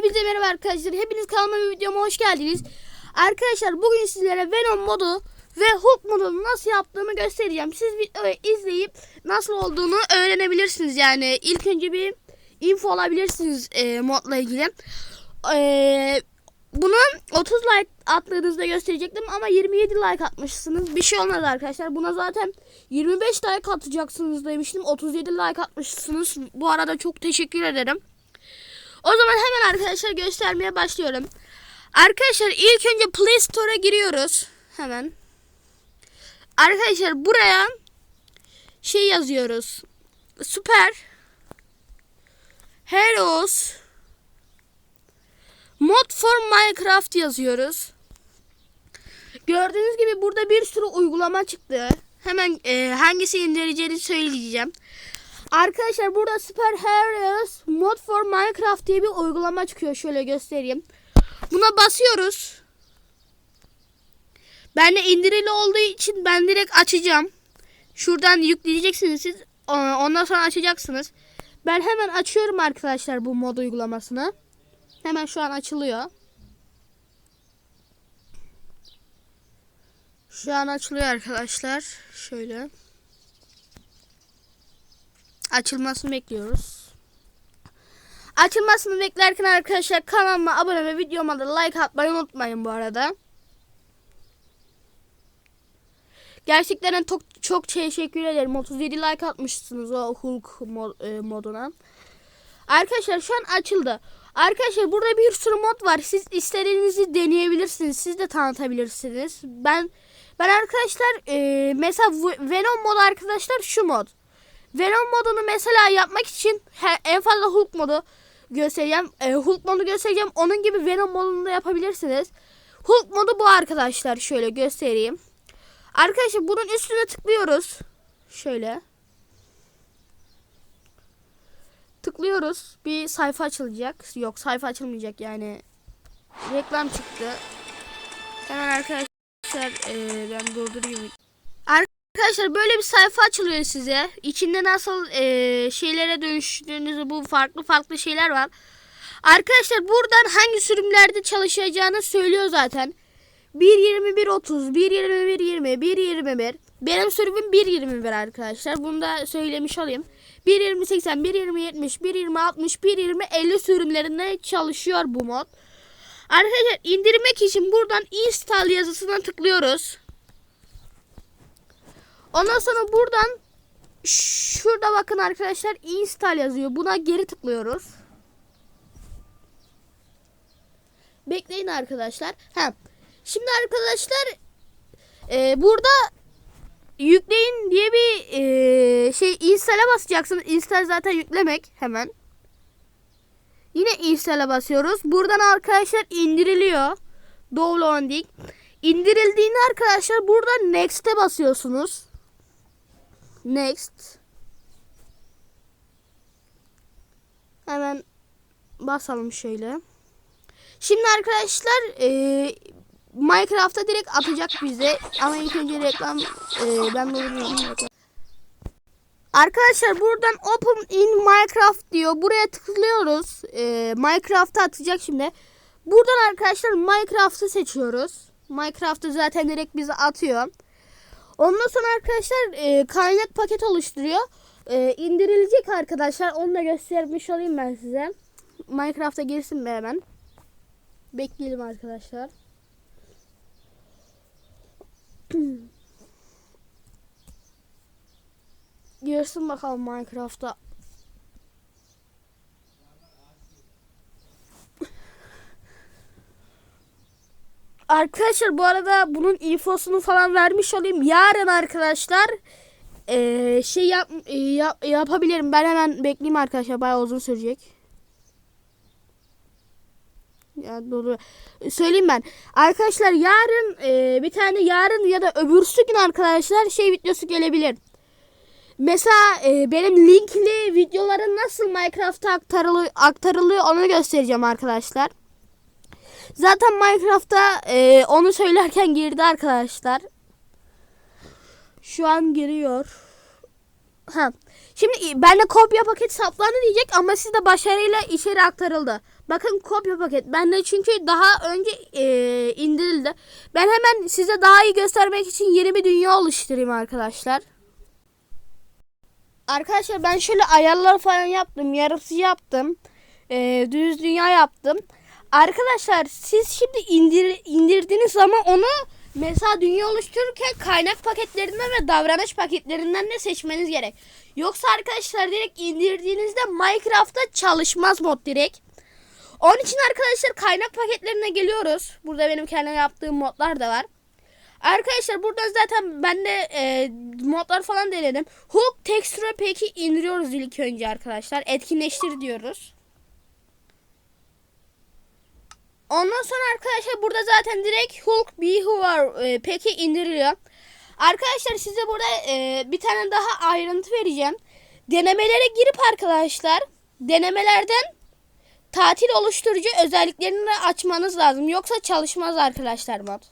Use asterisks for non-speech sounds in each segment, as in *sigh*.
Hepinize merhaba arkadaşlar. Hepiniz kanalıma ve videoma hoş geldiniz. Arkadaşlar bugün sizlere Venom modu ve Hulk modunu nasıl yaptığımı göstereceğim. Siz videoyu izleyip nasıl olduğunu öğrenebilirsiniz. Yani ilk önce bir info alabilirsiniz e, modla ilgili. E, bunu 30 like attığınızda gösterecektim ama 27 like atmışsınız. Bir şey olmaz arkadaşlar. Buna zaten 25 like atacaksınız demiştim. 37 like atmışsınız. Bu arada çok teşekkür ederim. O zaman hemen arkadaşlar göstermeye başlıyorum. Arkadaşlar ilk önce Play Store'a giriyoruz. Hemen. Arkadaşlar buraya şey yazıyoruz. Süper Heroes Mod for Minecraft yazıyoruz. Gördüğünüz gibi burada bir sürü uygulama çıktı. Hemen e, hangisi indireceğini söyleyeceğim. Arkadaşlar burada Super Heroes Mod for Minecraft diye bir uygulama çıkıyor. Şöyle göstereyim. Buna basıyoruz. Ben de indirili olduğu için ben direkt açacağım. Şuradan yükleyeceksiniz siz. Ondan sonra açacaksınız. Ben hemen açıyorum arkadaşlar bu mod uygulamasını. Hemen şu an açılıyor. Şu an açılıyor arkadaşlar. Şöyle. Açılmasını bekliyoruz. Açılmasını beklerken arkadaşlar kanalıma abone ve videoma da like atmayı unutmayın bu arada. Gerçekten çok, çok teşekkür ederim. 37 like atmışsınız o Hulk mod, e, moduna. Arkadaşlar şu an açıldı. Arkadaşlar burada bir sürü mod var. Siz istediğinizi deneyebilirsiniz. Siz de tanıtabilirsiniz. Ben ben arkadaşlar e, mesela Venom mod arkadaşlar şu mod. Venom modunu mesela yapmak için en fazla Hulk modu göstereceğim. E, Hulk modu göstereceğim. Onun gibi Venom modunu da yapabilirsiniz. Hulk modu bu arkadaşlar. Şöyle göstereyim. Arkadaşlar bunun üstüne tıklıyoruz. Şöyle. Tıklıyoruz. Bir sayfa açılacak. Yok sayfa açılmayacak yani. Reklam çıktı. Hemen arkadaşlar e, ben durdurayım. Arkadaşlar böyle bir sayfa açılıyor size. İçinde nasıl e, şeylere dönüştüğünüzü bu farklı farklı şeyler var. Arkadaşlar buradan hangi sürümlerde çalışacağını söylüyor zaten. 1.21.30, 1.21.20, 1.21. Benim sürümüm 1.21 arkadaşlar. Bunu da söylemiş olayım. 1.20.80, 1.20.70, 1.20.60, 1.20.50 sürümlerinde çalışıyor bu mod. Arkadaşlar indirmek için buradan install yazısına tıklıyoruz. Ondan sonra buradan şurada bakın arkadaşlar install yazıyor. Buna geri tıklıyoruz. Bekleyin arkadaşlar. Ha. Şimdi arkadaşlar e, burada yükleyin diye bir e, şey install'e basacaksınız. Install zaten yüklemek hemen. Yine install'e basıyoruz. Buradan arkadaşlar indiriliyor. Downloading. İndirildiğinde arkadaşlar burada next'e basıyorsunuz. Next. Hemen basalım şöyle. Şimdi arkadaşlar e, Minecraft'a direkt atacak bize. Ama ilk önce reklam e, ben bunu Arkadaşlar buradan Open in Minecraft diyor. Buraya tıklıyoruz. E, Minecraft'a atacak şimdi. Buradan arkadaşlar Minecraft'ı seçiyoruz. Minecraft'ı zaten direkt bize atıyor. Ondan sonra arkadaşlar e, kaynak paket oluşturuyor. E, indirilecek arkadaşlar. Onu da göstermiş olayım ben size. Minecraft'a girsin be hemen. Bekleyelim arkadaşlar. *clears throat* Girsin bakalım Minecraft'a. Arkadaşlar bu arada bunun infosunu falan vermiş olayım. Yarın arkadaşlar ee, şey yap, e, yap, yapabilirim. Ben hemen bekleyeyim arkadaşlar. Bayağı uzun sürecek. Ya dolu. Söyleyeyim ben. Arkadaşlar yarın e, bir tane yarın ya da öbürsü gün arkadaşlar şey videosu gelebilir. Mesela e, benim linkli videoların nasıl Minecraft'a aktarılıyor, aktarılıyor onu göstereceğim arkadaşlar. Zaten Minecraft'ta e, onu söylerken girdi arkadaşlar. Şu an giriyor. ha. Şimdi bende kopya paket saplandı diyecek ama sizde başarıyla içeri aktarıldı. Bakın kopya paket. Bende çünkü daha önce e, indirildi. Ben hemen size daha iyi göstermek için yeni bir dünya oluşturayım arkadaşlar. Arkadaşlar ben şöyle ayarlar falan yaptım. Yarısı yaptım. E, düz dünya yaptım. Arkadaşlar siz şimdi indir, indirdiğiniz zaman onu mesela dünya oluştururken kaynak paketlerinden ve davranış paketlerinden de seçmeniz gerek. Yoksa arkadaşlar direkt indirdiğinizde Minecraft'ta çalışmaz mod direkt. Onun için arkadaşlar kaynak paketlerine geliyoruz. Burada benim kendim yaptığım modlar da var. Arkadaşlar burada zaten ben de e, modlar falan denedim. Hulk Texture peki indiriyoruz ilk önce arkadaşlar. Etkinleştir diyoruz. Ondan sonra arkadaşlar burada zaten direkt Hulk Who Are e, peki indiriliyor. Arkadaşlar size burada e, bir tane daha ayrıntı vereceğim. Denemelere girip arkadaşlar denemelerden tatil oluşturucu özelliklerini açmanız lazım. Yoksa çalışmaz arkadaşlar mod.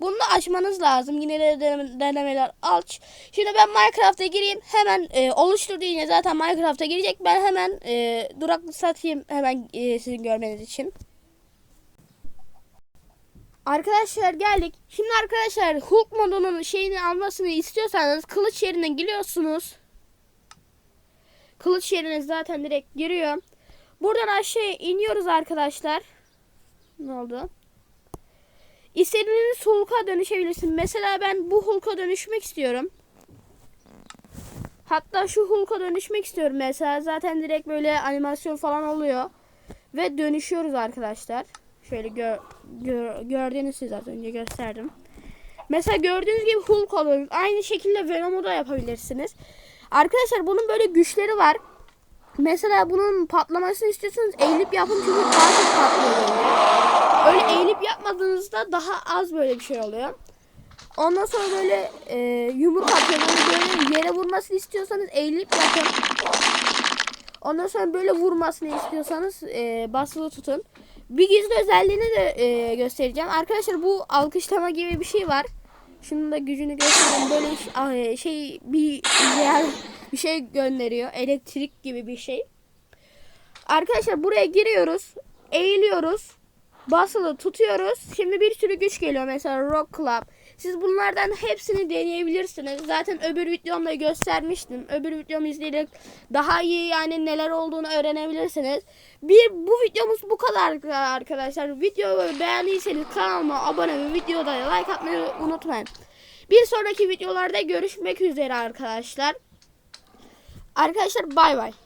Bunu da açmanız lazım. Yine de deneme- denemeler aç. Şimdi ben Minecraft'a gireyim. Hemen e, oluştur deyince zaten Minecraft'a girecek. Ben hemen e, duraklı satayım hemen e, sizin görmeniz için. Arkadaşlar geldik. Şimdi arkadaşlar Hulk modunun şeyini almasını istiyorsanız kılıç yerine giriyorsunuz. Kılıç yerine zaten direkt giriyor. Buradan aşağıya iniyoruz arkadaşlar. Ne oldu? İstediğiniz Hulk'a dönüşebilirsin. Mesela ben bu Hulk'a dönüşmek istiyorum. Hatta şu Hulk'a dönüşmek istiyorum mesela. Zaten direkt böyle animasyon falan oluyor. Ve dönüşüyoruz arkadaşlar. Şöyle gör, gör, gördüğünüz siz az önce gösterdim. Mesela gördüğünüz gibi Hulk olur. Aynı şekilde Venom'u da yapabilirsiniz. Arkadaşlar bunun böyle güçleri var. Mesela bunun patlamasını istiyorsanız eğilip yapın çünkü daha çok patlıyor. Öyle eğilip yapmadığınızda daha az böyle bir şey oluyor. Ondan sonra böyle e, yumruk atıyor. Böyle, böyle yere vurmasını istiyorsanız eğilip yapın. Ondan sonra böyle vurmasını istiyorsanız e, basılı tutun. Bir gizli özelliğini de e, göstereceğim. Arkadaşlar bu alkışlama gibi bir şey var. Şunun da gücünü göstereyim. Böyle ah, e, şey bir yer bir şey gönderiyor. Elektrik gibi bir şey. Arkadaşlar buraya giriyoruz. Eğiliyoruz. Basılı tutuyoruz. Şimdi bir sürü güç geliyor. Mesela Rock Club. Siz bunlardan hepsini deneyebilirsiniz. Zaten öbür videomda göstermiştim. Öbür videomu izleyerek daha iyi yani neler olduğunu öğrenebilirsiniz. Bir bu videomuz bu kadar arkadaşlar. Videoyu beğendiyseniz kanalıma abone ve videoda like atmayı unutmayın. Bir sonraki videolarda görüşmek üzere arkadaşlar. Arkadaşlar bay bay.